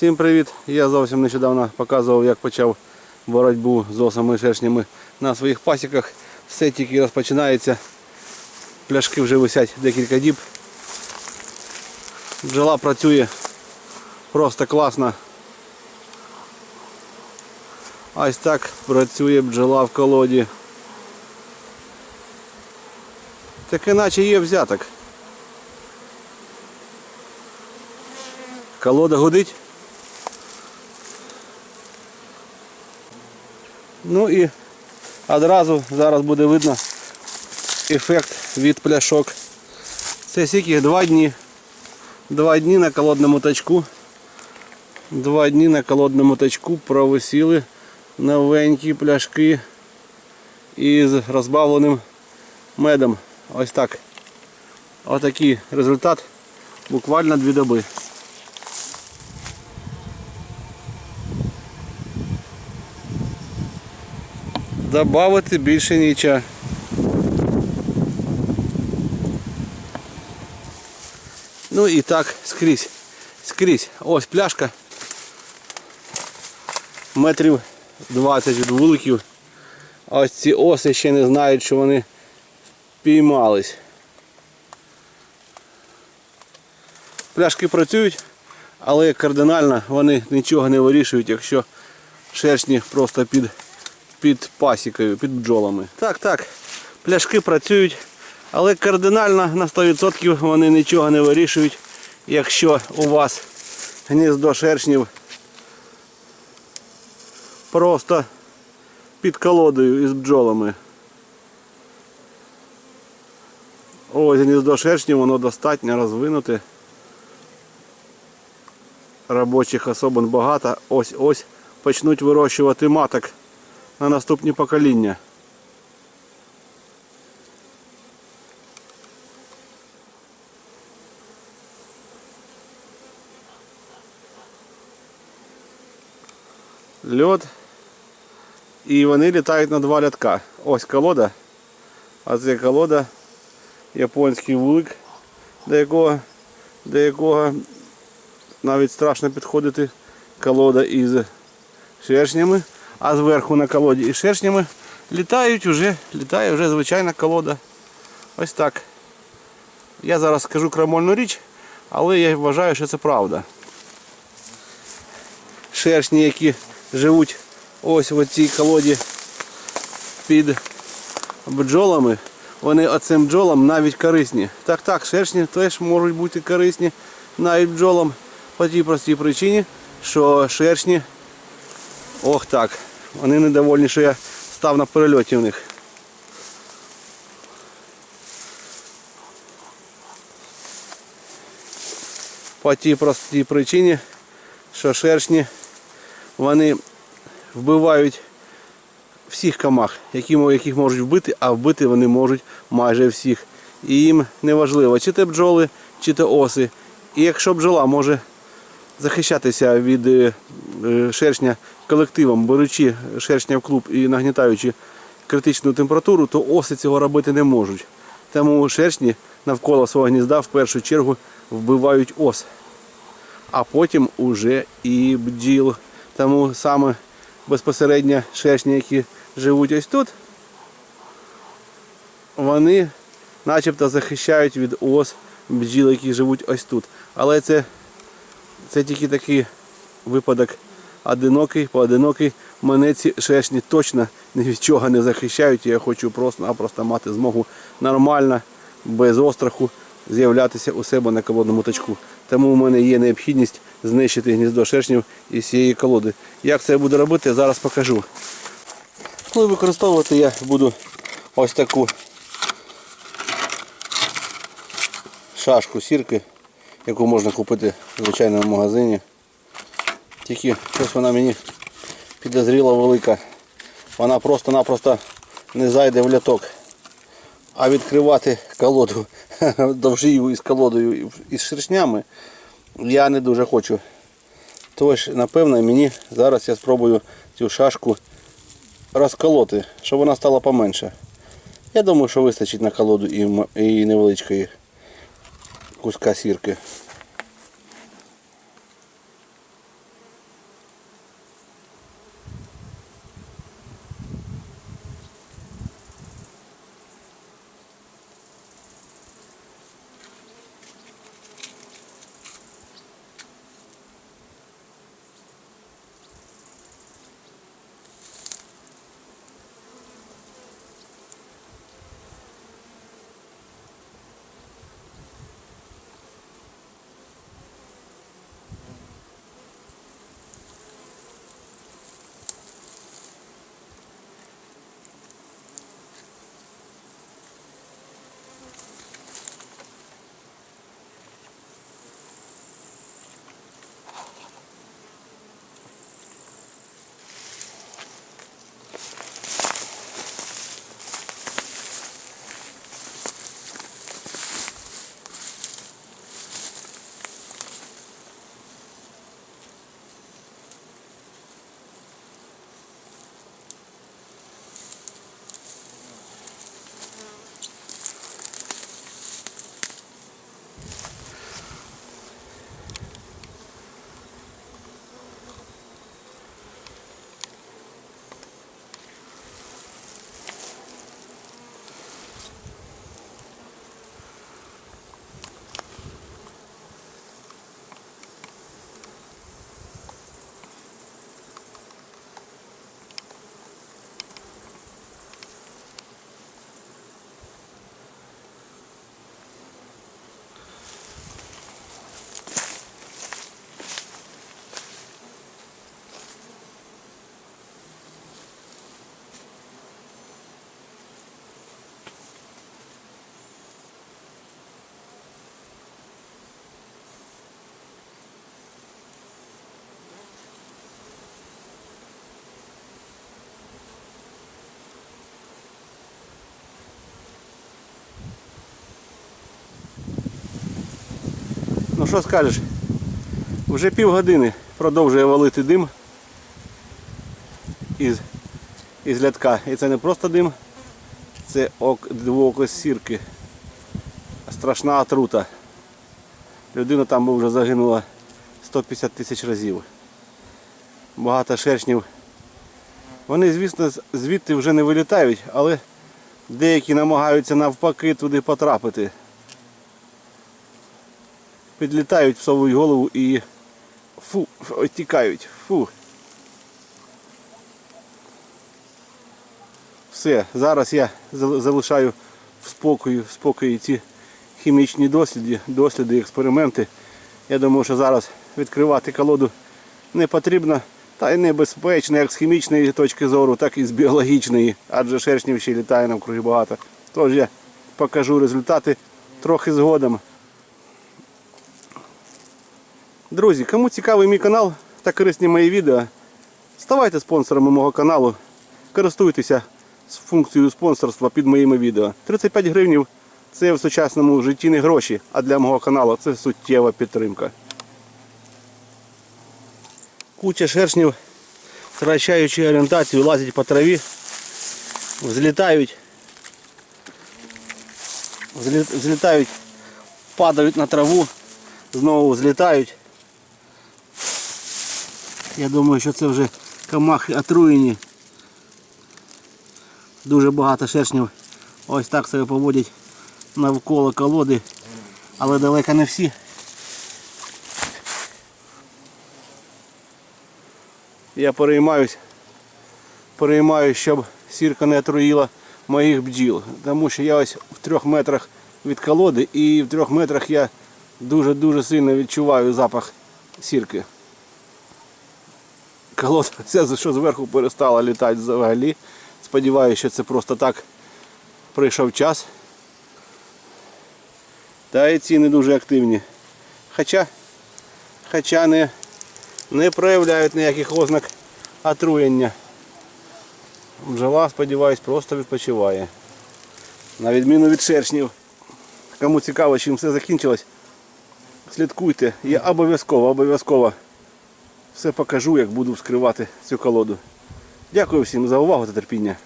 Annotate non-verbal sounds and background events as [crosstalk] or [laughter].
Всім привіт! Я зовсім нещодавно показував, як почав боротьбу з осами і шершнями на своїх пасіках. Все тільки розпочинається. Пляшки вже висять декілька діб. Бджола працює просто класно. Ось так працює бджола в колоді. Так іначе є взяток. Колода гудить. Ну і одразу зараз буде видно ефект від пляшок. Це скільки? Два дні. Два дні на колодному тачку. Два дні на колодному тачку провисіли новенькі пляшки із розбавленим медом. Ось так. Отакий результат. Буквально дві доби. Добавити більше нічого. Ну і так скрізь. Скрізь. Ось пляшка. Метрів 20 від вуликів. А ось ці оси ще не знають, що вони піймались. Пляшки працюють, але кардинально вони нічого не вирішують, якщо шершні просто під під пасікою, під бджолами. Так, так, пляшки працюють, але кардинально на 100% вони нічого не вирішують, якщо у вас гніздо шершнів просто під колодою із бджолами. Ось гніздо шершнів, воно достатньо розвинуте. Робочих особин багато. Ось ось почнуть вирощувати маток на наступні покоління. Льот. І вони літають на два рядка. Ось колода. А це колода. Японський вулик, до якого, до якого навіть страшно підходити. Колода із шершнями а зверху на колоді і шершнями літають уже, літає вже звичайна колода. Ось так. Я зараз скажу крамольну річ, але я вважаю, що це правда. Шершні, які живуть ось в цій колоді під бджолами, вони оцим бджолам навіть корисні. Так, так, шершні теж можуть бути корисні навіть бджолам по тій простій причині, що шершні Ох так. Вони недовольні, що я став на перельоті в них. По тій простій причині, що шершні вони вбивають всіх камах, яких можуть вбити, а вбити вони можуть майже всіх. І їм не важливо, чи це бджоли, чи це оси. І якщо бджола може захищатися від е, шершня колективом, беручи шершня в клуб і нагнітаючи критичну температуру, то оси цього робити не можуть. Тому шершні навколо свого гнізда в першу чергу вбивають ос, а потім уже і бджіл. Тому саме безпосередньо шершні, які живуть ось тут, вони начебто захищають від ос бджіл, які живуть ось тут. Але це це тільки такий випадок одинокий, поодинокий. Мене ці шершні точно ні від чого не захищають. Я хочу просто-напросто мати змогу нормально, без остраху з'являтися у себе на колодному тачку. Тому у мене є необхідність знищити гніздо шершнів із цієї колоди. Як це я буду робити, зараз покажу. Ну і Використовувати я буду ось таку шашку сірки яку можна купити в звичайному магазині. Тільки щось вона мені підозріла велика. Вона просто-напросто не зайде в ляток. А відкривати колоду [laughs] довжию із колодою із шершнями я не дуже хочу. Тож, напевно, мені зараз я спробую цю шашку розколоти, щоб вона стала поменше. Я думаю, що вистачить на колоду і невеличкої куска сірки. Що скажеш? Вже півгодини продовжує валити дим із, із лятка. І це не просто дим, це ок, двоокось сірки. Страшна отрута. Людина там би вже загинула 150 тисяч разів. Багато шершнів. Вони, звісно, звідти вже не вилітають, але деякі намагаються навпаки туди потрапити. Підлітають, всовують голову і фу, тікають. Фу. Все, зараз я залишаю в спокою, в спокої ці хімічні досліди, досліди, експерименти. Я думаю, що зараз відкривати колоду не потрібно, та й небезпечно як з хімічної точки зору, так і з біологічної, адже шершнів ще літає навкруги багато. Тож я покажу результати трохи згодом. Друзі, кому цікавий мій канал та корисні мої відео, ставайте спонсорами мого каналу, користуйтеся функцією спонсорства під моїми відео. 35 гривнів це в сучасному житті не гроші, а для мого каналу це суттєва підтримка. Куча шершнів, втрачаючи орієнтацію, лазять по траві, взлітають, взлітають, падають на траву, знову взлітають. Я думаю, що це вже камахи отруєні. Дуже багато шершнів ось так себе поводять навколо колоди, але далеко не всі. Я переймаюсь, переймаюсь, щоб сірка не отруїла моїх бджіл. Тому що я ось в трьох метрах від колоди і в трьох метрах я дуже-дуже сильно відчуваю запах сірки. Колода [laughs] вся, що зверху перестала літати взагалі. Сподіваюся, що це просто так прийшов час. Та і ці не дуже активні. Хоча, хоча не, не проявляють ніяких ознак отруєння. Бджола, сподіваюсь, просто відпочиває. На відміну від шершнів. Кому цікаво, чим все закінчилось, слідкуйте. Я обов'язково, обов'язково все покажу, як буду вскривати цю колоду. Дякую всім за увагу та терпіння.